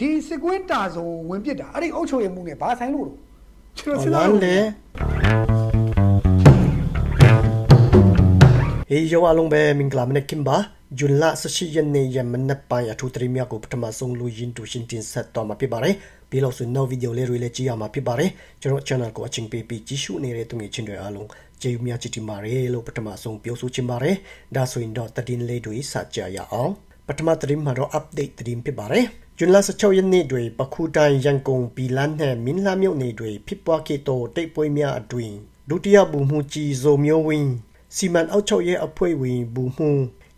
ဒီစစ်ကွင်းတာစုံဝင်ပစ်တာအဲ့ဒီအုပ်ချုပ်ရေးမှုနဲ့ဘာဆိုင်လို့လို့ကျွန်တော်စဉ်းလစားမ်းလို့လေဟေးယောအလုံးပဲမင်္ဂလာမနေ့ကင်ပါဂျွန်လာ18ရက်နေ့ယမနက်ပိုင်းအထူးတရမြကိုပထမဆုံးလူရင်းတူရှင်းတင်ဆက်တော့မှာဖြစ်ပါတယ်ပြီးလို့ဆိုနောက်ဗီဒီယိုလေးတွေလည်းကြည့်ရမှာဖြစ်ပါတယ်ကျွန်တော် channel ကိုအချင်းပေးပြီးကြည့်ရှုနေတဲ့သူငယ်ချင်းတွေအားလုံးကျေးဇူးများချစ်တင်ပါတယ်လို့ပထမဆုံးပြောဆိုချင်ပါတယ်ဒါဆိုရင်တော့တည်င်းလေးတွေစကြရအောင်ပထမသတင်းမှာတော့ update သတင်းဖြစ်ပါတယ် ဂျွန်လ16ရက်နေ့တွင်ပခုတိုင်းရန်ကုန်ဘီလန်းနှင့်မင်းလာမြို့နယ်တွင်ဖြစ်ပွားခဲ့သောတိတ်ပွဲများအတွင်ဒုတိယဘူမှုကြီးဇိုမျိုးဝင်းစီမံအောက်ချုပ်ရဲ့အဖွဲ့ဝင်ဘူမှု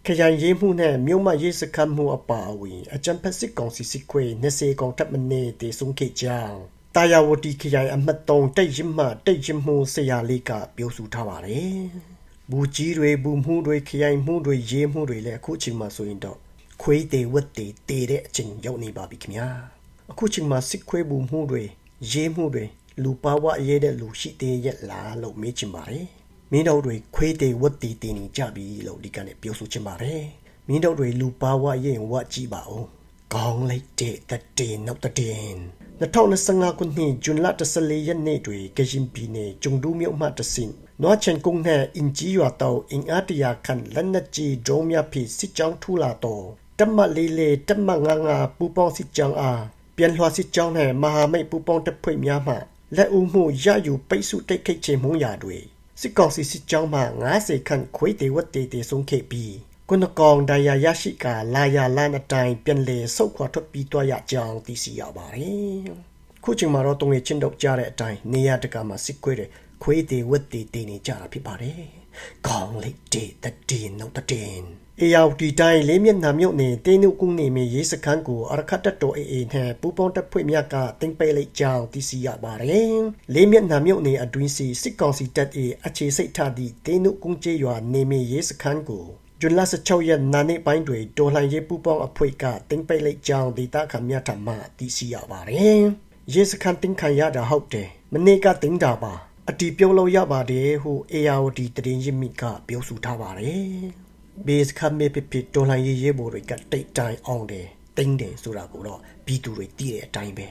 ခရိုင်ရေးမှုနှင့်မြို့မရေးစခန်းမှုအပါအဝင်အကြံဖက်စစ်ကောင်စီစစ်ခွေ20ကောင်တပ်မနေတည်ဆုံခဲ့ကြောင်းတာယာဝတီခရိုင်အမှတ်3တိတ်ရင်မှတိတ်ရင်မှုဆရာလေးကပြောဆိုထားပါတယ်ဘူကြီးတွေဘူမှုတွေခရိုင်မှုတွေရေးမှုတွေလည်းအခုချိန်မှာဆိုရင်တော့ ခွေးတေဝတ်တေတေတဲ့အချိန်ရောက်နေပါပြီခင်ဗျာအခုချိန်မှာစစ်ခွေးဘူမှုတွေရေးမှုတွေလူပါဝအရေးတဲ့လူရှိသေးရဲ့လားလို့မေးချင်ပါတယ်မင်းတို့တွေခွေးတေဝတ်တေတေနေကြပြီလို့ဒီကနေ့ပြောဆိုချင်ပါတယ်မင်းတို့တွေလူပါဝရဲ့ဝတ်ကြည့်ပါဦးကောင်းလိုက်တဲ့တတေနောက်တတင်2025ခုနှစ်ဇွန်လ14ရက်နေ့တွင်ကရင်ပြည်နယ်ကျုံဒူးမြို့မှတဆင့်နွားချန်ကုန်းနှင့်အင်ကြီးရွာတောင်အင်အားတရာခန့်လက်နက်ကြီးဒုံးများဖြင့်စစ်ကြောင်းထူလာတော့ တမတ်လေးလေးတမတ်ငါငါပူပေါင်းစစ်ကြောင်းအားပြန်လွှာစစ်ကြောင်းနှင့်မဟာမိတ်ပူပေါင်းတပ်ဖွဲ့များမှလက်ဦးမှုရယူပိတ်ဆို့တိုက်ခိုက်ခြင်းမှုရာတွင်စစ်ကောင်စီစစ်ကြောင်းမှ90ခန့်ခွေးတေဝတ်တေတေဆုံးခဲ့ပြီးကုနကောင်ဒယာရရှိကလာယာလန်အတိုင်းပြန်လေဆုတ်ခွာထွက်ပြီးသွားရကြောင်းသိရှိရပါတယ်။ခုချိန်မှာတော့တုံငယ်ချင်းတော့ကြားတဲ့အတိုင်းနေရတကမှာစစ်ခွေးတွေ ခွေးတေဝတ်တေတေနေကြတာဖြစ်ပါတယ်။ကောင်းလိုက်တဲ့တည်နောက်တည်အေယာဝတီတိုင်းလေးမျက်နှာမြုပ်နေတင်းနုကုန်းနေမြေရေးစခန်းကိုအရခတ်တတော်အေအေနဲ့ပူပေါင်းတပ်ဖွဲ့များကတင်ပိတ်လိုက်ကြောင်းသိရှိရပါတယ်။လေးမျက်နှာမြုပ်နေအတွင်းစီစစ်ကောင်စီတပ်၏အခြေစိတ်ထားသည့်တင်းနုကုန်းကျေးရွာနေမြေရေးစခန်းကိုဂျွန်လ16ရက်နာနေပိုင်းတွင်တော်လှန်ရေးပူပေါင်းအဖွဲ့ကတင်ပိတ်လိုက်ကြောင်းဒေသခံများထံမှသိရှိရပါတယ်။ရေးစခန်းတင်ခံရတာဟုတ်တယ်။မနေ့ကတင်တာပါ။ အတီပြုံးလို့ရပါတယ်ဟု ARD တရင်ရင်းမိကပြောဆိုထားပါတယ်။ base ခမေပပတော်လှန်ရေးရေးပေါ်တွေကတိတ်တိုင်းအောင်တယ်တင်းတယ်ဆိုတာကိုတော့ပြည်သူတွေသိတဲ့အတိုင်းပဲ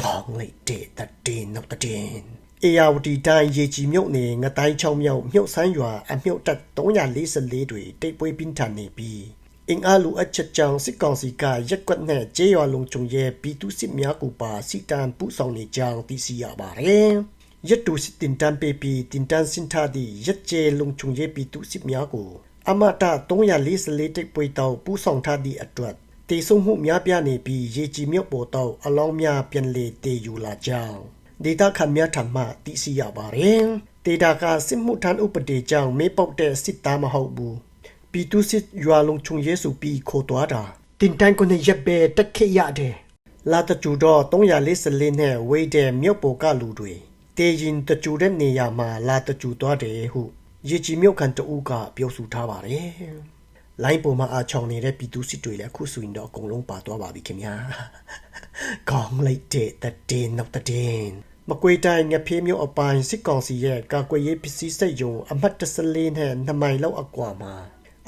ခေါင်းလိုက်တဲ့တည်နောက်တည်အေယာဝတီတိုင်းရေကြီးမြုပ်နေငတိုင်းချောင်းမြောက်မြုပ်ဆန်းရွာအမြုပ်တက်344တွေတိတ်ပွဲပြင်းထန်နေပြီးအင်အားလူအချက်ကြောင့်စစ်ကောင်စီကရက်ကွက်နဲ့ကျေးရွာလုံးကျုံရဲ့ပြည်သူစစ်များကိုပါစီတန်ပူဆောင်နေကြောင်းသိရှိရပါတယ် ရတူစစ်တင်တန်ပေပီတင်တန်စင်ထားသည့်ရက်ကျဲလုံးကျုံရဲ့ပြည်သူစစ်များကိုအမတာ344တိတ်ပွေတောက်ပူဆောင်ထားသည့်အတွက်တေဆုံမှုများပြားနေပြီးရေကြီးမြုပ်ပေါ်တော့အလောင်းများပြန်လေတေယူလာကြောင်းဒေတာခများထံမှသိရှိရပါတယ်ဒေတာကစစ်မှုထမ်းဥပဒေကြောင့်မေးပေါက်တဲ့စစ်သားမဟုတ်ဘူးပြည်သူစစ်ရွာလုံးချုံရဲစုပြီးခေါ်သွားတာတင်တန်းကိုနဲ့ရပ်ပဲတက်ခေရတယ်လာတကျူတော့344နဲ့ဝေးတဲ့မြုပ်ပေါ်ကလူတွေ တေရင်တကျူတဲ့နေရာမှာလာတကျူသွားတယ်ဟုရေကြီးမြုပ်ခံတအူးကပြောဆိုထားပါတယ်။လိုင်းပေါ်မှာအချောင်နေတဲ့ပြည်သူစစ်တွေလည်းအခုဆိုရင်တော့အကုန်လုံးပါသွားပါပြီခင်ဗျာ။ကောင်းလိုက်တဲ့တည်နောက်တည်မကွေတိုင်းငဖေးမြို့အပိုင်းစစ်ကောင်စီရဲ့ကာကွယ်ရေးပစ္စည်းစိတ်ယုံအမှတ်14နဲ့2မိုင်လောက်အကွာမှာ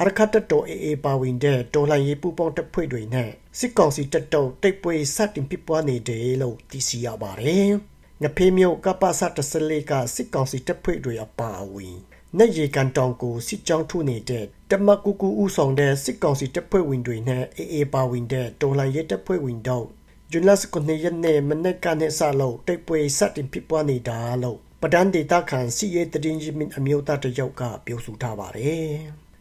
အရခတ်တော်အေအေပါဝင်တဲ့တော်လှန်ရေးပူပေါင်းတပ်ဖွဲ့တွေနဲ့စစ်ကောင်စီတပ်တော်တိတ်ပွဲစတင်ဖြစ်ပွားနေတယ်လို့သိရှိရပါတယ်။ ငဖေးမြို့ကပ္ပစတစလေးကစစ်ကောင်စီတပ်ဖွဲ့တွေအပါအဝင်နဲ့ရေကန်တောင်ကိုစစ်ကြောင်းထုနေတဲ့တမကူကူဦးဆောင်တဲ့စစ်ကောင်စီတပ်ဖွဲ့ဝင်တွေနဲ့အေအေပါဝင်တဲ့တော်လှန်ရေးတပ်ဖွဲ့ဝင်တို့ဂျွန်လစကနေရက်နေ့မနေ့ကနေ့စလို့တိတ်ပွဲစတင်ဖြစ်ပွားနေတာလို့ပဒန်ဒေတာခန်စီရဲတရင်ကြီးမင်းအမျိုးသားတယောက်ကပြောဆိုထားပါတယ်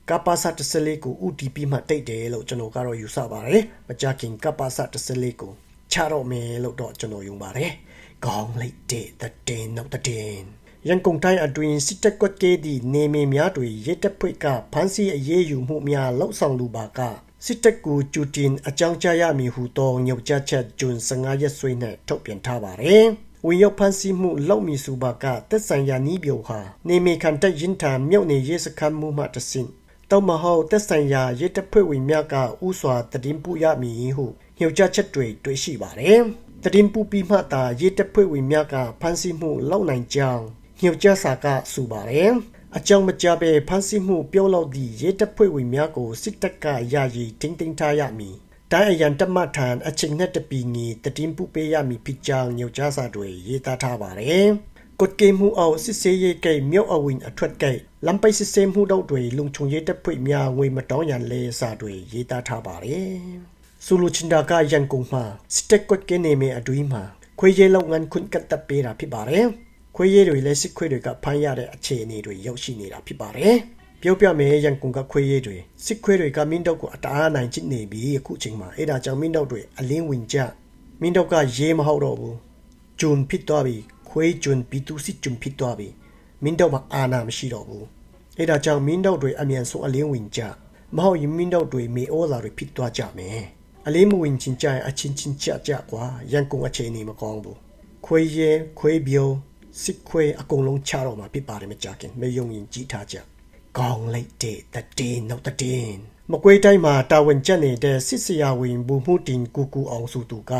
ကပ္ပစတစလေးကို UTP မှတိတ်တယ်လို့ကျွန်တော်ကတော့ယူဆပါတယ်မကြခင်ကပ္ပစတစလေးကိုချတော့မယ်လို့တော့ကျွန်တော်ယုံပါတယ် ကောင်းလိုက်တဲ့တဲ့နောက်တဲ့ရန်ကုန်တိုင်းအတွင်းစစ်တပ်ကွက်ကဲသည့်နေမည်များတွင်ရဲတပ်ဖွဲ့ကဖမ်းဆီးအရေးယူမှုများလှုပ်ဆောင်လူပါကစစ်တပ်ကိုကျူတင်အကြောင်းကြားရမည်ဟုသောညွှန်ကြားချက်ဂျွန်15ရက်ဆွေးနဲ့ထုတ်ပြန်ထားပါတယ်။ဝင်ရောက်ဖမ်းဆီးမှုလောက်မီစုပါကတက်ဆိုင်ရာနီးပြိုဟာနေမီခံတက်ရင်ထံမြုပ်နေရေးစခန်းမှုမှတဆင့်တောက်မဟုတ်တက်ဆိုင်ရာရဲတပ်ဖွဲ့ဝင်များကဥစွာတည်င်းပူရမည်ဟုညွှန်ကြားချက်တွေတွေ့ရှိပါတယ်။ တည်င်းပူပြီးမှသာရဲတပ်ဖွဲ့ဝင်များကဖမ်းဆီးမှုလောက်နိုင်ကြောင်းညွှန်ကြားစာကဆိုပါတယ်အကြောင်းမကြဘဲဖမ်းဆီးမှုပြုတ်လောက်သည့်ရဲတပ်ဖွဲ့ဝင်များကိုစစ်တပ်ကယာယီတင်းတင်းထားရမည်တတိုင်းအရန်တမတ်ထန်အချိန်နဲ့တပီငီတတင်ပူပေးရမည်ဖြစ်ကြောင်းညွှန်ကြားစာတွေရေးသားထားပါတယ်။ကတ်ကေမှုအောင်စစ်စေးရေးကိမြောက်အဝင်အထွတ်ကိလမ်ပိုက်စစ်စေးမှုတို့တွေလုံခြုံရေးတပ်ဖွဲ့များငွေမတောင်းရန်လဲစာတွေရေးသားထားပါတယ်။ ဆူလူချင်ဒါကရန်ကုန်မှာစတက်ကတ်ကနေမီအဒွီမှာခွေးရဲလောက်ငန်းခွန်းကတ်တပ်ပေးတာဖြစ်ပါတယ်။ခွေးရဲတွေလည်းစစ်ခွေးတွေကဖမ်းရတဲ့အခြေအနေတွေရောက်ရှိနေတာဖြစ်ပါတယ်။ပြောပြမယ်ရန်ကုန်ကခွေးရည်တွေစစ်ခွေးတွေကမင်းတို့ကိုအတားနိုင်ချစ်နေပြီအခုချိန်မှာအဲ့ဒါကြောင့်မင်းတို့တွေအလင်းဝင်ကြမင်းတို့ကရေးမဟုတ်တော့ဘူးဂျွန်ဖြစ်သွားပြီခွေးဂျွန်ပီတူစစ်ဂျွန်ဖြစ်သွားပြီမင်းတို့မှာအာနာမရှိတော့ဘူးအဲ့ဒါကြောင့်မင်းတို့တွေအမြန်ဆုံးအလင်းဝင်ကြမဟုတ်ရင်မင်းတို့တွေမေဩဇာတွေဖြစ်သွားကြမယ် အလင်းမဝင်ချင်းကြရင်အချင်းချင်းကြကြကွာရန်ကုန်အခြေအနေမကောင်းဘူးခွေးရဲခွေးပြိုစစ်ခွေးအကုန်လုံးချတော့မှာဖြစ်ပါတယ်မကြခင်မယုံရင်ကြည်ထားကြကောင်းလိုက်တဲ့တည်င်းနောက်တည်င်းမကွေးတိုင်းမှာတာဝန်ကျနေတဲ့စစ်စရာဝင်ဘူမှုတင်ကူကူအောင်စုသူက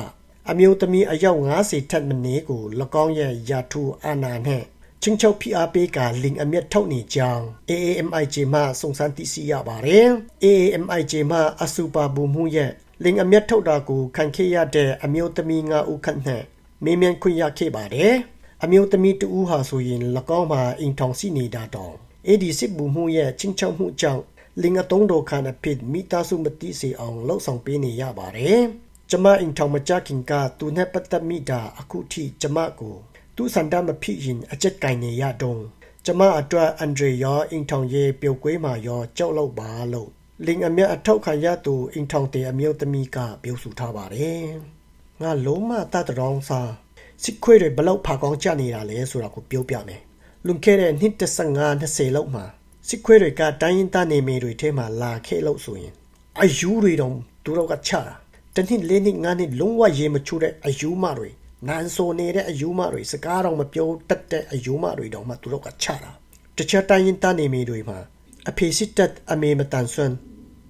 အမျိုးသမီးအယောက်90ထက်မနည်းကို၎င်းရဲ့ယာထူအာနာနဲ့ချင်းချုပ်ဖိအားပေးကလင်အမျက်ထုတ်နေကြောင်း AAMIJ မှစုံစမ်းသိရှိရပါတယ်။ AAMIJ မှအစူပါဘူမှုရဲ့ လင်အမျက်ထုတ်တာကိုခံခဲ့ရတဲ့အမျိုးသမီး9ဦးခန့်နဲ့မေးမြန်းခွင့်ရခဲ့ပါတယ်။အမျိုးသမီးတဦးဟာဆိုရင်၎င်းမှာအိမ်ထောင်ရှိနေတာတော့အဲ့ဒီစစ်ဘူမှုရဲ့ချင်းချောက်မှုကြောင့်လင်အတုံးတော်ခါနဲ့ဖြစ်မိသားစုမတိစေအောင်လှုပ်ဆောင်ပေးနေရပါတယ်။ကျမအိမ်ထောင်မကြခင်ကသူနဲ့ပတ်သက်မိတာအခုထိကျမကိုသူစန္ဒမဖြစ်ရင်အချက်ကင်နေရတော့ကျမအတွက်အန်ဒရီရောအိမ်ထောင်ရဲ့ပျောက်ကွေးမှာရောကြောက်လို့ပါလို့ လင်အမျက်အထောက်ခံရသူအိမ်ထောင်တဲ့အမျိုးသမီးကပြောဆိုထားပါတယ်။ငါလုံးမတတ်တောင်းစားစစ်ခွေးတွေဘလောက်ဖာကောင်းကြနေတာလဲဆိုတာကိုပြောပြမယ်။လွန်ခဲ့တဲ့နှစ်15 20လောက်မှာစစ်ခွေးတွေကတိုင်းရင်းသားနေမျိုးတွေထဲမှာလာခဲ့လို့ဆိုရင်အယူတွေတော့သူတို့ကချတာတနည်းလေးနှစ်ငါးနှစ်လုံးဝရေမချိုးတဲ့အယူမတွေနန်ဆိုနေတဲ့အယူမတွေစကားတော့မပြောတတ်တဲ့အယူမတွေတော့မှသူတို့ကချတာတခြားတိုင်းရင်းသားနေမျိုးတွေမှာအဖေစစ်တပ်အမေမတန်ဆွမ်း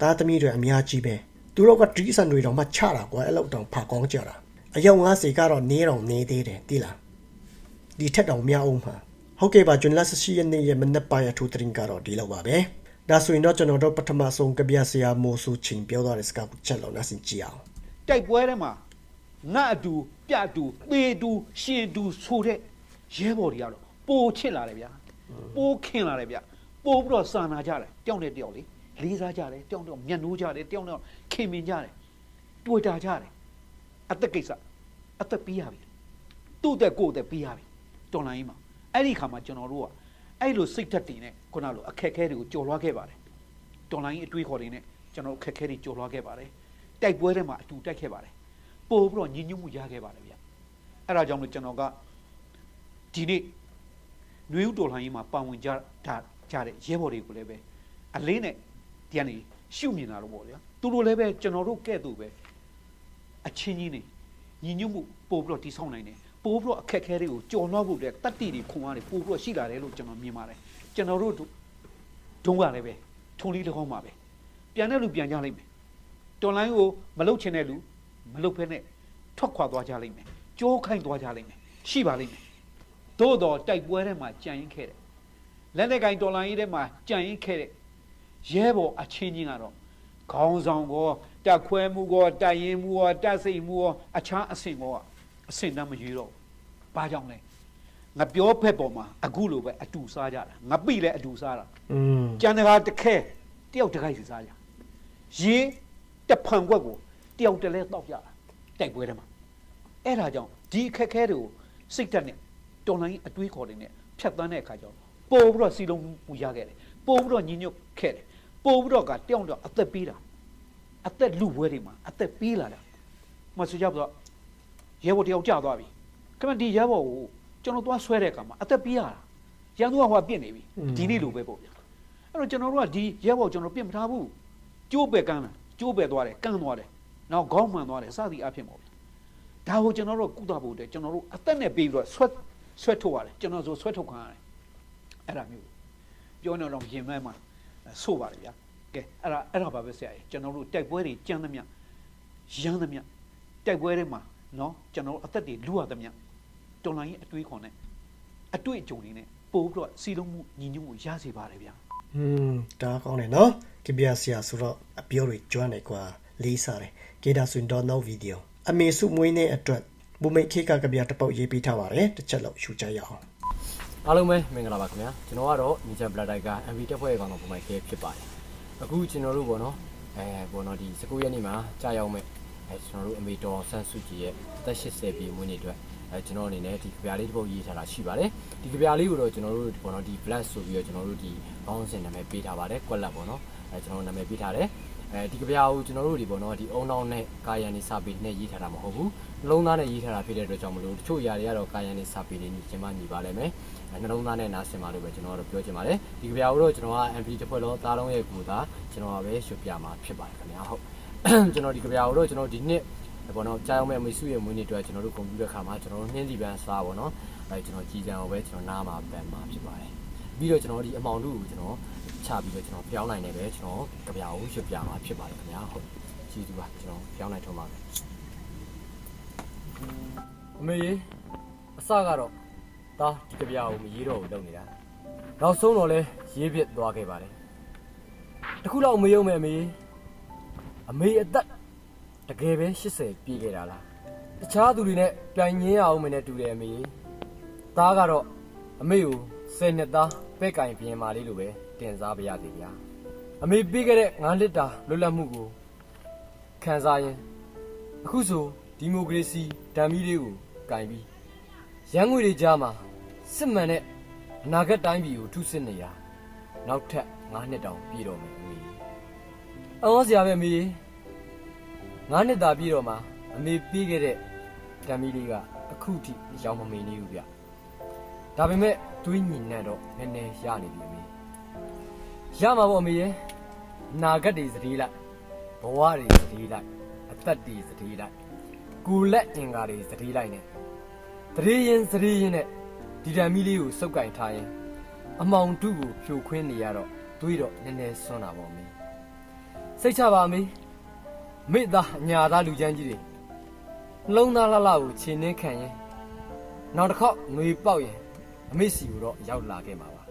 သားသမီးတွေအများကြီးပဲသူတို့ကဒီစံတွေတော့မှချတာကွာအဲ့လောက်တောင်ဖာကောင်းကြတာအယောက်50ကတော့နေတော့နေသေးတယ်တိလားဒီထက်တောင်များအောင်မှာဟုတ်ကဲ့ပါကျွန်တော်လက်ရှိရနေရမနက်ပိုင်းအထူးတင်ကတော့ဒီလောက်ပါပဲဒါဆိုရင်တော့ကျွန်တော်တို့ပထမဆုံးကပြဆရာမိုးစုချင်းပြောသွားတဲ့စကားကိုချက်လောက်နားဆင်ကြည့်အောင်တိုက်ပွဲထဲမှာငါအတူပြအတူသေတူရှင်တူဆိုတဲ့ရဲဘော်တွေကတော့ပိုချစ်လာတယ်ဗျာပိုခင်လာတယ်ဗျာပိုပြီးတော့စာနာကြတယ်တယောက်နဲ့တယောက်လေ လေးစားကြတယ်တယောက်နဲ့တယောက်မျက်နှိုးကြတယ်တယောက်နဲ့တယောက်ခင်မင်ကြတယ်တွေ့တာကြတယ်အသက်ကိစ္စအသက်ပြီးရပြီသူ့အသက်ကိုယ့်အသက်ပြီးရပြီတော်လိုင်းကြီးမှာအဲ့ဒီခါမှာကျွန်တော်တို့ကအဲ့လိုစိတ်ဓာတ်တင်နဲ့ခုနလိုအခက်အခဲတွေကိုကြော်လွှားခဲ့ပါတယ်တော်လိုင်းအတွေးခေါ်တွေနဲ့ကျွန်တော်တို့ခက်ခဲတွေကြော်လွှားခဲ့ပါတယ်တိုက်ပွဲထဲမှာအတူတိုက်ခဲ့ပါတယ်ပို့ပြီးတော့ညီညွတ်မှုရခဲ့ပါတယ်ဗျအဲ့ဒါကြောင့်မလို့ကျွန်တော်ကဒီနေ့နှွေဦးတော်လိုင်းကြီးမှာပါဝင်ကြတာကြတဲ့ရဲဘော်တွေကိုလည်းပဲအလေးနဲ့ ဒီကနေရှုမြင်တာတော့ပေါ့ဗျာသူတို့လည်းပဲကျွန်တော်တို့ကဲ့သို့ပဲအချင်းကြီးနေညီညွတ်မှုပို့ပြီးတော့တိဆောက်နိုင်တယ်ပို့ပြီးတော့အခက်အခဲတွေကိုကြော်လွှားဖို့အတွက်တတ္တိတွေခွန်အားတွေပို့ပြီးတော့ရှိလာတယ်လို့ကျွန်တော်မြင်ပါတယ်ကျွန်တော်တို့ဒုံးကလည်းပဲထုံလေးတစ်ခေါက်မှာပဲပြန်တဲ့လူပြန်ကြလိမ့်မယ်တော်လိုင်းကိုမလုတ်ချင်တဲ့လူမလုတ်ဖဲနဲ့ထွက်ခွာသွားကြလိမ့်မယ်ကြိုးခိုင်းသွားကြလိမ့်မယ်ရှိပါလိမ့်မယ်သို့တော့တိုက်ပွဲထဲမှာကြံရင်ခဲ့တယ်လက်နဲ့ကင်တော်လိုင်းရေးထဲမှာကြံရင်ခဲ့တဲ့ ရဲဘော်အချင်းချင်းကတော့ခေါင်းဆောင်ကောတက်ခွဲမှုကောတိုက်ရင်မှုကောတက်စိတ်မှုကောအခြားအဆင့်ကောအဆင့်တမ်းမရွေးတော့ဘူးဘာကြောင့်လဲငါပြောဖက်ပေါ်မှာအခုလိုပဲအတူစားကြတာငါပြီလဲအတူစားတာอืมကျန်တကာတစ်ခဲတယောက်တစ်ခိုက်စီစားကြရေတစ်ဖန်ခွက်ကိုတယောက်တစ်လဲတောက်ကြတာတိုက်ပွဲထဲမှာအဲ့ဒါကြောင့်ဒီအခက်ခဲတွေကိုစိတ်ဓာတ်နဲ့တော်လိုင်းအတွေးခေါ်တွေနဲ့ဖြတ်သန်းတဲ့အခါကျတော့ပို့ပြီးတော့စီလုံးမှုရခဲ့တယ်ပို့ပြီးတော့ညီညွတ်ခဲ့တယ် ပို့ပြီးတော့ကတယောက်တော့အသက်ပေးတာအသက်လူပွဲတွေမှာအသက်ပေးလာတာမဆူကြတော့ရဲဘော်တယောက်ကြာသွားပြီခမဒီရဲဘော်ကိုကျွန်တော်သွားဆွဲတဲ့အခါမှာအသက်ပေးရတာရန်သူကဟိုကပြစ်နေပြီဒီနေ့လိုပဲပေါ့ဗျာအဲ့တော့ကျွန်တော်တို့ကဒီရဲဘော်ကျွန်တော်ပြင်မထားဘူးကျိုးပဲကမ်းလာကျိုးပဲသွားတယ်ကမ်းသွားတယ်နောက်ခေါင်းမှန်သွားတယ်စသည်အဖြစ်ပေါ့ဗျာဒါကိုကျွန်တော်တို့ကုသဖို့အတွက်ကျွန်တော်တို့အသက်နဲ့ပေးပြီးတော့ဆွတ်ဆွတ်ထုတ်ရတယ်ကျွန်တော်ဆိုဆွတ်ထုတ်ခံရတယ်အဲ့ဒါမျိုးပြောနေတော့ရင်မဲမှာ ဆို့ပါတယ်ဗျာကဲအဲ့ဒါအဲ့ဒါပါပဲဆရာကြီးကျွန်တော်တို့တိုက်ပွဲတွေကြမ်းသမျှရမ်းသမျှတိုက်ပွဲတွေမှာနော်ကျွန်တော်တို့အသက်တွေလူရသမျှတော်လိုင်းရဲ့အတွေးခေါ်နဲ့အတွေ့အကြုံတွေနဲ့ပို့ပြီးတော့စီလုံးမှုညီညွတ်မှုရစေပါတယ်ဗျာอืมဒါကောင်းတယ်နော်ကပြဆရာဆိုတော့အပြောတွေကျွမ်းတယ်ကွာလေးစားတယ်ကေဒါဆွင်တော့နောက်ဗီဒီယိုအမေစုမွေးနေ့အတွက်ဘူမိတ်ခေကကပြတပုတ်ရေးပေးထားပါတယ်တစ်ချက်လောက်ရှုကြရအောင် အားလုံးပဲမင်္ဂလာပါခင်ဗျာကျွန်တော်ကတော့ညီချန်ဘလက်တိုက်က MV တက်ဖွဲ့ကောင်တော်ပုံမှန်ကဲဖြစ်ပါတယ်အခုကျွန်တော်တို့ပေါ့နော်အဲပေါ့နော်ဒီ19ရက်နေ့မှာကြာရောက်မဲ့အဲကျွန်တော်တို့အမေတော်ဆန်းစုကြည်ရဲ့အသက်80ပြည့်မွေးနေ့အတွက်အဲကျွန်တော်အနေနဲ့ဒီကြပြလေးတစ်ပုတ်ရေးထားတာရှိပါတယ်ဒီကြပြလေးကိုတော့ကျွန်တော်တို့ပေါ့နော်ဒီ black ဆိုပြီးတော့ကျွန်တော်တို့ဒီဘောင်းစင်နာမည်ပေးထားပါတယ်ကွက်လက်ပေါ့နော်အဲကျွန်တော်နာမည်ပေးထားတယ်အဲဒီကြပြကိုကျွန်တော်တို့ဒီပေါ့နော်ဒီအုံနောင်နဲ့ကာယန်နေစာပေနဲ့ရေးထားတာမဟုတ်ဘူးနှလုံးသားနဲ့ရေးထားတာဖြစ်တဲ့အတွက်ကြောင့်မလို့တချို့ຢာတွေကတော့ကာယန်နေစာပေတွေညီကျင်မညီပါလိမ့်မယ်အဲ နှလုံးသားနဲ့နားဆင်ပါလို့ပဲကျွန်တော်ကတော့ပြောချင်ပါတယ်ဒီကြပြကိုတော့ကျွန်တော်က MP တစ်ဖွဲ့လုံးသားလုံးရဲ့ကိုယ်သားကျွန်တော်ကပဲရွှေပြမှာဖြစ်ပါတယ်ခင်ဗျာဟုတ်ကျွန်တော်ဒီကြပြကိုတော့ကျွန်တော်ဒီနှစ်ဘောနော်ကြားအောင်မဲ့အမေစုရဲ့မွေးနေ့အတွက်ကျွန်တော်တို့ကွန်ပျူတာခါမှာကျွန်တော်တို့နှင်းစီပန်းစားပေါ့နော်အဲကျွန်တော်ကြည်ကြံအောင်ပဲကျွန်တော်နားမှာပန်မှာဖြစ်ပါတယ်ပြီးတော့ကျွန်တော်ဒီအမောင်တို့ကိုကျွန်တော်ချပြီးတော့ကျွန်တော်ပြောင်းနိုင်တယ်ပဲကျွန်တော်ကြပြကိုရွှေပြမှာဖြစ်ပါတယ်ခင်ဗျာဟုတ်ကြည့်သူပါကျွန်တော်ပြောင်းနိုင်ထုံးပါမယ်အမေရေအစကတော့ ဒါဒီကြပြကိုမရေးတော့ဘူးလုပ်နေတာနောက်ဆုံးတော့လဲရေးပြစ်သွားခဲ့ပါတယ်တခုလောက်မယုံမဲ့အမေအမေအသက်တကယ်ပဲ80ပြည့်ခဲ့တာလားတခြားသူတွေနဲ့ပြိုင်ငင်းရအောင်မနဲ့တူတယ်အမေသားကတော့အမေကို10နှစ်သားပဲ့ကင်ပြင်မာလေးလိုပဲတင်စားပါရစေဗျာအမေပြီးခဲ့တဲ့9လစ်တာလွတ်လပ်မှုကိုခံစားရင်အခုဆိုဒီမိုကရေစီဓာတ်မီလေးကိုကင်ပြီးရန်ငွေတွေကြားမှာ စစ်မှန်တဲ့အနာဂတ်တိုင်းပြည်ကိုထုစစ်နေတာနောက်ထပ်9နှစ်တောင်ပြည့်တော့မယ်အမေအော်စရာပဲအမေ9နှစ်သာပြည့်တော့မှာအမေပြီးခဲ့တဲ့ဓာတ်မီလေးကအခုထိရောက်မမေနေဘူးဗျဒါပေမဲ့တွေးညီနှံ့တော့နည်းနည်းရနေပြီအမေရမှာပေါ့အမေရဲ့အနာဂတ်တွေစတိလိုက်ဘဝတွေစတိလိုက်အသက်တွေစတိလိုက်ကိုယ်လက်အင်္ကာတွေစတိလိုက်နဲ့တရေရင်စတိရင်နဲ့ ဒီဓာတ်မီလေးကိုစုပ်ကင်ထားရင်အမောင်တုကိုဖြိုခွင်းနေရတော့တွေးတော့နည်းနည်းဆွမ်းတာပေါ့အမေစိတ်ချပါအမေမိသားအညာသားလူချမ်းကြီးတွေနှလုံးသားလှလှကိုခြေနှင်းခံရင်နောက်တစ်ခေါက်ငွေပေါက်ရင်အမေစီကိုတော့ရောက်လာခဲ့မှာပါ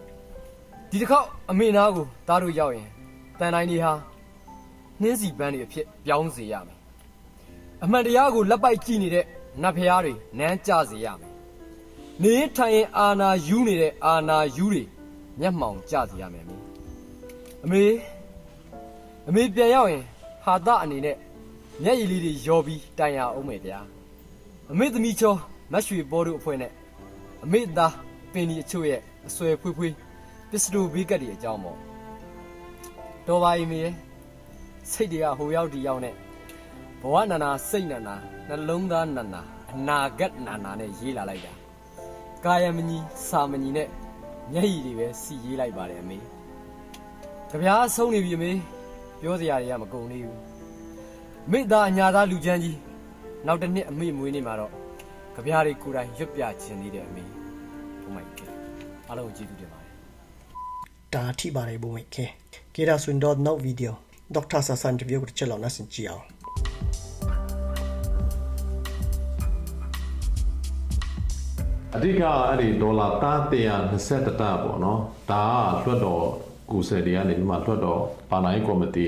ဒီတစ်ခေါက်အမေနာကိုသားတို့ရောက်ရင်တန်တိုင်းကြီးဟာနှင်းစီပန်းတွေအဖြစ်ပြောင်းစေရမယ်အမှန်တရားကိုလက်ပိုက်ကြည့်နေတဲ့နတ်ဖျားတွေနမ်းကြစေရမယ် နေထိုင်ရင်အာနာယူနေတဲ့အာနာယူတွေမျက်မှောင်ကြစေရမယ်အမေအမေအမေပြန်ရောက်ရင်ဟာသအနေနဲ့မျက်ရည်လေးတွေယောပြီးတိုင်ရအောင်မယ်ဗျာအမေသမီးချောမတ်ရွှေဘောတို့အဖွဲ့နဲ့အမေသားပင်ဒီအချို့ရဲ့အဆွဲဖွေးဖွေးပစ္စတိုဘေးကတ်တွေအကြောင်းပေါ့တော်ပါရင်မေစိတ်တွေကဟိုရောက်ဒီရောက်နဲ့ဘဝနာနာစိတ်နာနာနှလုံးသားနာနာအနာဂတ်နာနာနဲ့ရေးလာလိုက်တာ ကာယမညီစာမညီနဲ့မျက်ရည်တွေပဲစီရေးလိုက်ပါတယ်အမေကြပြားဆုံးနေပြီအမေပြောစရာတွေကမကုန်သေးဘူးမိသားအညာသားလူချမ်းကြီးနောက်တစ်နှစ်အမေမွေးနေမှာတော့ကြပြားတွေကိုယ်တိုင်ရွတ်ပြခြင်းသေးတယ်အမေဘုမိုက်ကအားလုံးကိုကျေးဇူးတင်ပါတယ်ဒါထိပါတယ်ဘူမိတ်ခေကေဒါဆွင်တော့နောက်ဗီဒီယိုဒေါက်တာဆာဆန်တဗီယိုကိုတစ်ချက်လောက်နားဆင်ကြည့်အောင် အဓိကအဲ့ဒီဒေါ်လာတန်း120တန်းပေါ့နော်ဒါကလွှတ်တော်ကိုယ်စားတွေကနေဒီမှာလွှတ်တော်ဘာနိုင်ကော်မတီ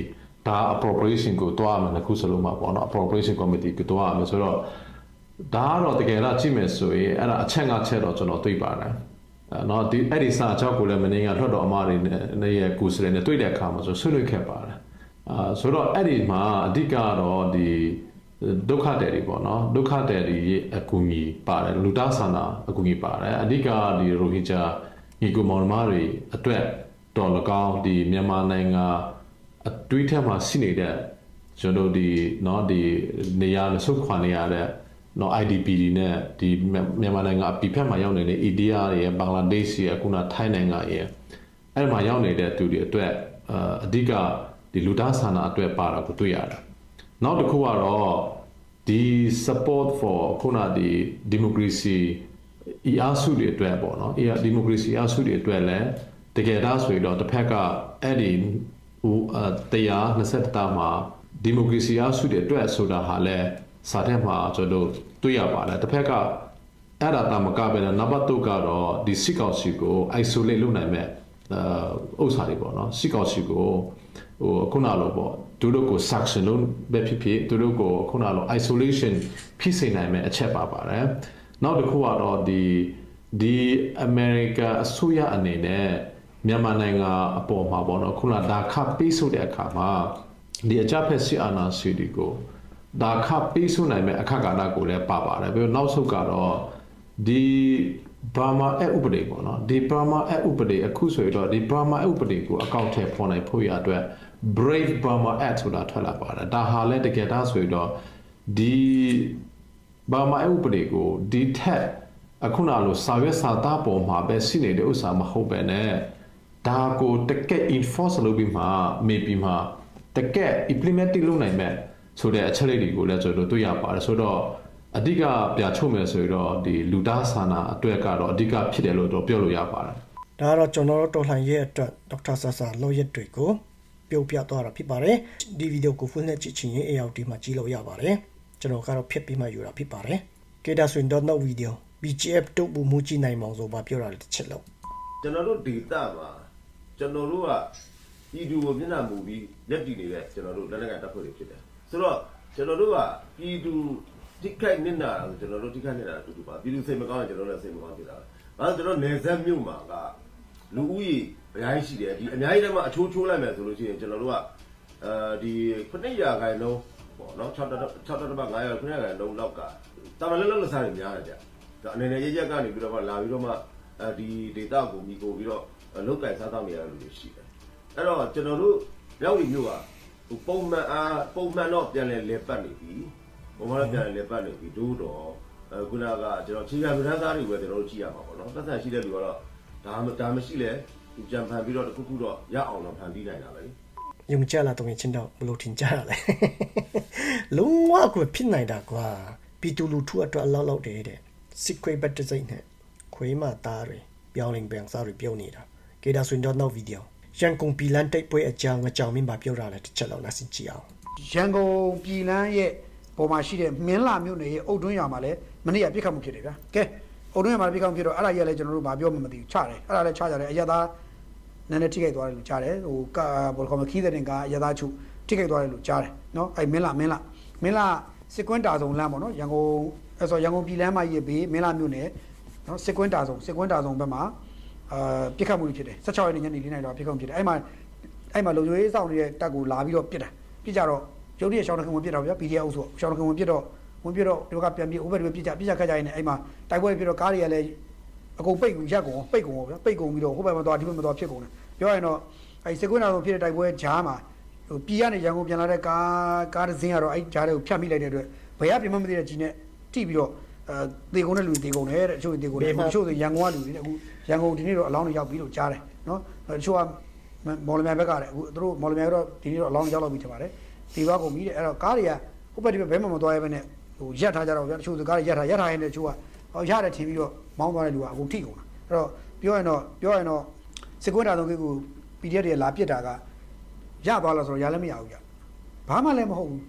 ဒါ appropriation ကိုတွားမယ်အခုစလုံးမှာပေါ့နော် appropriation committee ကိုတွားမယ်ဆိုတော့ဒါကတော့တကယ်တော့ကြည့်မယ်ဆိုရင်အဲ့ဒါအချက်ငါချက်တော့ကျွန်တော်တွေ့ပါတယ်အဲ့တော့ဒီအဲ့ဒီစာချုပ်ကိုလည်းမင်းကလွှတ်တော်အမတွေနဲ့ရဲ့ကိုယ်စားတွေနဲ့တွေ့တဲ့အခါမှာဆိုဆွေးနွေးခဲ့ပါတယ်အာဆိုတော့အဲ့ဒီမှာအဓိကတော့ဒီ ဒုက္ခတယ်တွေပေါ့နော်ဒုက္ခတယ်တွေရဲ့အကူအညီပါတယ်လူသားဆန္ဒအကူအညီပါတယ်အဓိကဒီရိုဟင်ဂျာညီကိုမောင်နှမတွေအတွက်တော်လကောင်းဒီမြန်မာနိုင်ငံအတွေးထက်မှာရှိနေတဲ့ကျွန်တော်တို့ဒီเนาะဒီနေရာနဲ့ဆုတ်ခွာနေရတဲ့เนาะ IDP တွေနဲ့ဒီမြန်မာနိုင်ငံအပြည်ဖက်မှာရောက်နေတဲ့ India တွေရဲ့ဘင်္ဂလားဒေ့ရှ်ရဲ့အခုနထိုင်းနိုင်ငံရဲ့အဲ့မှာရောက်နေတဲ့သူတွေအတွက်အအဓိကဒီလူသားဆန္ဒအတွက်ပါတာကိုတွေ့ရတယ် နောက်တစ်ခုကတော့ဒီ support for ခုနဒီ democracy အအားစုတွေအတွက်ပေါ့နော်အ democracy အအားစုတွေအတွက်လည်းတကယ်ဒါဆိုရင်တော့တစ်ဖက်ကအဲ့ဒီဟိုတရား20တာမှာ democracy အအားစုတွေအတွက်ဆိုတာဟာလည်းစာထဲမှာကျွန်တော်တို့တွေ့ရပါတယ်တစ်ဖက်ကအဲ့ဒါတာမကပဲနဲ့နံပါတ်2ကတော့ဒီစစ်ကောင်စီကို isolate လုပ်နိုင်မဲ့အဲဥစ္စာတွေပေါ့နော်စစ်ကောင်စီကို ဟိုခုနလိုပေါ့သူတို့ကို suction လို့ပဲဖြစ်ဖြစ်သူတို့ကိုခုနလို isolation ဖြစ်စေနိုင်မဲ့အချက်ပါပါတယ်နောက်တစ်ခုကတော့ဒီဒီ America အစိုးရအနေနဲ့မြန်မာနိုင်ငံအပေါ်မှာပေါ့နော်ခုနဒါခပေးဆိုတဲ့အခါမှာဒီအကြမ်းဖက်စစ်အာဏာရှင်တွေကိုဒါခပေးဆိုနိုင်မဲ့အခက်အခဲကိုလည်းပါပါတယ်ပြီးတော့နောက်ဆုံးကတော့ဒီဘာမာအဥပဒေပေါ့နော်ဒီဘာမာအဥပဒေအခုဆိုရင်တော့ဒီဘာမာအဥပဒေကိုအကောင့်ထဲပေါ်နိုင်ဖို့ရအတွက် Brave Burma Act ဆိုတာထွက်လာပါတယ်ဒါဟာလည်းတကယ်တမ်းဆိုရင်တော့ဒီဘာမာအဥပဒေကိုဒီထက်အခုနလိုစာရွက်စာသားပေါ်မှာပဲရှိနေတဲ့ဥစ္စာမဟုတ်ပဲねဒါကိုတကက် enforce လုပ်ပြီးမှ maybe မှတကက် implementing လုပ်နိုင်မဲ့ဆိုတဲ့အချက်လက်တွေကိုလည်းကျွန်တော်တို့တွေ့ရပါတယ်ဆိုတော့အဓိကပြချုပ်မယ်ဆိုရင်တော့ဒီလူသားစာနာအတွက်ကတော့အဓိကဖြစ်တယ်လို့တော့ပြောလို့ရပါတယ်ဒါကတော့ကျွန်တော်တို့တော်လှန်ရေးအတွက်ဒေါက်တာဆာဆာလောက်ရက်တွေကို ပြုတ်ပြသွားတာဖြစ်ပါတယ်ဒီဗီဒီယိုကိုဖုန်းနဲ့ကြည့်ချင်ရင် AOT မှာကြည့်လို့ရပါတယ်ကျွန်တော်ကတော့ဖြစ်ပြီးမှယူတာဖြစ်ပါတယ်ကေဒါဆွင်တော့နောက်ဗီဒီယို BGF တုပ်ဘူးမူကြည့်နိုင်မောင်ဆိုပါပြောတာတစ်ချက်လောက်ကျွန်တော်တို့ဒေတာမှာကျွန်တော်တို့ကပြည်သူကိုမျက်နှာမူပြီးလက်တည်နေတဲ့ကျွန်တော်တို့လက်နက်ကတပ်ဖွဲ့တွေဖြစ်တယ်ဆိုတော့ကျွန်တော်တို့ကပြည်သူတိခိုက်နစ်နာတာဆိုကျွန်တော်တို့တိခိုက်နေတာအတူတူပါပြည်သူစိတ်မကောင်းရင်ကျွန်တော်လည်းစိတ်မကောင်းဖြစ်တာပဲအဲဒါကျွန်တော်နေဆက်မြို့မှာက လူဦးရေအများကြီးရှိတယ်ဒီအများကြီးတည်းမှာအချိုးချိုးလိုက်မယ်ဆိုလို့ရှိရင်ကျွန်တော်တို့ကအဲဒီ900ခိုင်လုံးပေါ့နော်6 6 6 500 900ခိုင်လုံးလောက်ကတာမန်လည်းလည်းစားနေများတယ်ဗျဒါအနေနဲ့ရရက်ကနေပြီးတော့မှလာပြီးတော့မှအဲဒီဒေတာကိုမိကိုပြီးတော့လောက်ကင်စားတော့နေရတဲ့လူတွေရှိတယ်အဲ့တော့ကျွန်တော်တို့ရောက်ဒီမြို့ကဟိုပုံမှန်အားပုံမှန်တော့ပြန်လဲလဲပတ်နေပြီပုံမှန်တော့ပြန်လဲလဲပတ်နေပြီဒိုးတော့အဲခုနကကျွန်တော်ခြေခံဗရန်သားတွေပဲကျွန်တော်တို့ကြည့်ရမှာပေါ့နော်သက်သက်ရှိတဲ့လူကတော့ ဒါမှဒါမရှိလဲသူကြံဖန်ပြီးတော့တခုခုတော့ရအောင်တော့ဖန်ပြီးနိုင်တာပဲလေယုံကြလားတုံးချင်းတော့ဘလို့ထင်ကြတာလဲလုံးဝကိုဖြစ်နိုင်တာကွာပီတူလူထုအတွက်အလောက်လောက်တယ်တဲ့စစ်ခွေးဘက်တစ်စိတ်နဲ့ခွေးမသားတွေပြောင်းလင်ပြန်စားတွေပြုံးနေတာကေဒါဆွင်တော့နောက်ဗီဒီယိုရန်ကုန်ပြည်လန်တိတ်ပွဲအကြောင်းအကြောင်းမင်းပါပြောတာလဲတစ်ချက်လောက်နားဆင်ကြည့်အောင်ရန်ကုန်ပြည်လန်းရဲ့ပေါ်မှာရှိတဲ့မင်းလာမြို့နယ်ရဲ့အုတ်တွင်းရွာမှာလည်းမနေ့ကပြစ်ခတ်မှုဖြစ်တယ်ဗျာကဲ အုတ်တွင်းရွာမှာပြစ်ခတ်မှုဖြစ်တော့အဲ့ဒါကြီးကလည်းကျွန်တော်တို့မပြောမှမသိဘူးချတယ်အဲ့ဒါလည်းချကြတယ်အရသာနည်းနည်းထိခိုက်သွားတယ်လို့ကြားတယ်ဟိုကာဘောလကောမခီးတဲ့တင်ကအရသာချုထိခိုက်သွားတယ်လို့ကြားတယ်နော်အဲ့မင်းလာမင်းလာမင်းလာစစ်ကွင်းတာဆောင်လမ်းပေါ့နော်ရန်ကုန်အဲ့ဆိုရန်ကုန်ပြည်လန်းမှာရေးဘေးမင်းလာမြို့နယ်နော်စစ်ကွင်းတာဆောင်စစ်ကွင်းတာဆောင်ဘက်မှာအာပြစ်ခတ်မှုတွေဖြစ်တယ်16ရက်နေ့ညနေ4နာရီတော့ပြစ်ခတ်မှုဖြစ်တယ်အဲ့မှာအဲ့မှာလုံခြုံရေးစောင့်နေတဲ့တပ်ကိုလာပြီးတော့ပြစ်တာပြစ်ကြတော့ရုပ်ရည်ရှောင်းတခင်ဝင်ပြစ်တော့ဗျာ PDF အုပ်စုရှောင်းတခင်ဝင်ပြစ်တော့ ဝင်ပြစ်တော့ဒီဘက်ကပြန်ပြစ်ဥပဒေပြစ်ကြပြစ်ကြခက်ကြရင်လည်းအဲ့မှာတိုက်ပွဲပြစ်တော့ကားတွေကလည်းအကုန်ပိတ်ကုန်ရက်ကုန်ပိတ်ကုန်ဗျာပိတ်ကုန်ပြီးတော့ဟိုဘက်မှာသွားဒီဘက်မှာသွားဖြစ်ကုန်တယ်ပြောရရင်တော့အဲ့စေကွင်းတော်ဆုံးဖြစ်တဲ့တိုက်ပွဲဂျားမှာဟိုပြည်ရနေရန်ကုန်ပြန်လာတဲ့ကားကားတစ်စင်းကတော့အဲ့ဂျားတွေကိုဖြတ်မိလိုက်တဲ့အတွက်ဘယ်ရပြင်မမသိတဲ့ကြီးနဲ့တိပြီးတော့အဲတေကုန်တဲ့လူတွေတေကုန်တယ်တဲ့အချို့တွေတေကုန်တယ်အခုချို့ဆိုရန်ကုန်ကလူတွေအခုရန်ကုန်ဒီနေ့တော့အလောင်းတွေရောက်ပြီးလို့ကြားတယ်နော်အချို့ကမော်လမြိုင်ဘက်ကလည်းအခုသူတို့မော်လမြိုင်ကတော့ဒီနေ့တော့အလောင်းရောက်လောက်ပြီထင်ပါတယ်ဒီဘက်ကုန်ပြီတဲ့အဲ့တော့ကားတွေကဟိုဘက်ဒီဘက်ဘဲမှမသွားရဘဲနဲ့ ဟိုရက်ထားကြတော့ဗျာတချို့ဆိုကားတွေရက်ထားရက်ထားရင်လည်းတချို့ကဟောရတယ်ထင်ပြီးတော့မောင်းသွားတဲ့လူကအကုန်ထိကုန်တာအဲ့တော့ပြောရင်တော့ပြောရင်တော့စစ်ကွင်းတာဆုံးကိကို PDF တွေလာပစ်တာကရသွားလို့ဆိုတော့ရလည်းမရဘူးကြဘာမှလည်းမဟုတ်ဘူး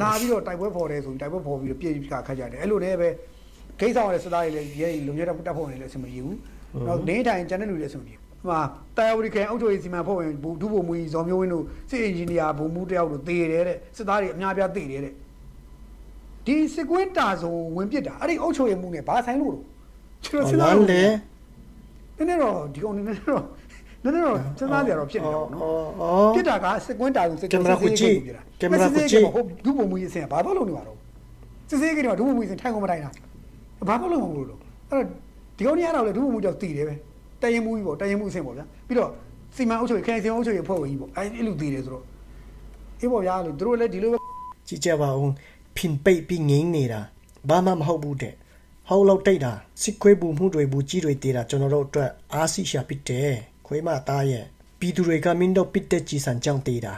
လာပြီးတော့တိုက်ပွဲဖော်တယ်ဆိုပြီးတိုက်ပွဲဖော်ပြီးတော့ပြည့်ပြီးခါခတ်ကြတယ်အဲ့လိုလည်းပဲဂိတ်ဆောင်ရတဲ့စစ်သားတွေလည်းရဲလုံရတဲ့တပ်ဖွဲ့တွေလည်းအဆင်မပြေဘူးတော့နေထိုင်ကျန်တဲ့လူတွေအဆင်မပြေဘူးဟိုမှာတာဝရီကန်အုပ်ချုပ်ရေးစီမံဖွဲ့ဝင်ဘူဒုဗိုလ်မှူးကြီးဇော်မျိုးဝင်းတို့စစ်အင်ဂျင်နီယာဗိုလ်မှူးတယောက်တို့တေတယ်တဲ့စစ်သားတွေအများပြားတေတယ်တဲ့ ဒီစစ်ကွင်းတာဆိုဝင်ပစ်တာအဲ့ဒီအုပ်ချုပ်ရေးမှူးနဲ့ဘာဆိုင်လို့တော့ကျွန်တော်စဉ်းစားလလို့မ်းလေနည်းနည်းတော့ဒီကောင်နည်းနည်းတော့နည်းနည်းတော့စဉ်းစားကြရတော့ဖြစ်နေတော့နော်အော်ပြစ်တာကစစ်ကွင်းတာဆိုစစ်ကင်မရာကိုကြည့်ကင်မရာကိုကြည့်ဟုတ်ဒုဗိုလ်မှူးကြီးအဆင်ကဘာတော့လုပ်နေပါတော့စစ်စေးကနေတော့ဒုဗိုလ်မှူးကြီးအဆင်ထိုင်ကုန်မထိုင်တာဘာတော့လုပ်မှာမလို့လို့အဲ့တော့ဒီကောင်ကြီးအဲ့တော့လေဒုဗိုလ်မှူးကြောင့်တည်တယ်ပဲတရင်မှုကြီးပေါ့တရင်မှုအဆင်ပေါ့ဗျာပြီးတော့စီမံအုပ်ချုပ်ရေးခရိုင်စီမံအုပ်ချုပ်ရေးအဖွဲ့ဝင်ကြီးပေါ့အဲ့ဒီလူတည်တယ်ဆိုတော့အေးပေါ့ဗျာလို့သူတို့လည်းဒီလိုပဲကြည့်ကြပါဦး ဖင်ပိတ်ပြီးငိမ့်နေတာဘာမှမဟုတ်ဘူးတဲ့ဟောက်လောက်တိတ်တာစစ်ခွေးဘူးမှုတွေဘူးကြီးတွေတေးတာကျွန်တော်တို့အတွက်အားစီရှာပစ်တယ်ခွေးမသားရဲ့ပြည်သူတွေကမင်းတို့ပစ်တဲ့ကြီးစံကြောင်းတေးတာ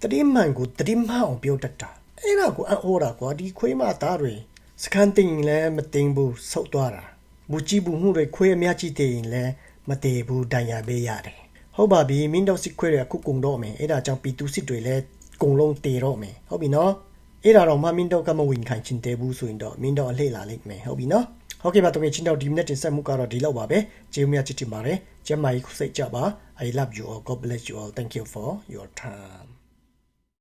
တတိမှန်ကိုတတိမှန်အောင်ပြောတတ်တာအဲ့ဒါကိုအော်တာကွာဒီခွေးမသားတွေစကန်တင်လည်းမတင်ဘူးဆုတ်သွားတာဘူးကြီးဘူးမှုတွေခွေးအများကြီးတေးရင်လည်းမတေးဘူးတန်ရပေးရတယ်ဟုတ်ပါပြီမင်းတို့စစ်ခွေးတွေအခုကုံတော့မယ်အဲ့ဒါကြောင့်ပြည်သူစစ်တွေလည်းကုံလုံးတေတော့မယ်ဟုတ်ပြီနော် အဲ့ဒါတော့မမင်းတော့ကမဝင်ခိုင်ချင်တဲ့ဘူးဆိုရင်တော့မင်းတော့အလှည့်လာလိမ့်မယ်ဟုတ်ပြီနော်ဟုတ်ကဲ့ပါတကယ်ချင်းတော့ဒီမိနစ်တင်ဆက်မှုကတော့ဒီလောက်ပါပဲကျေးဇူးများချစ်တင်ပါတယ်ကျမ်းမာရေးခုစိတ်ကြပါ I love you all God bless you all thank you for your time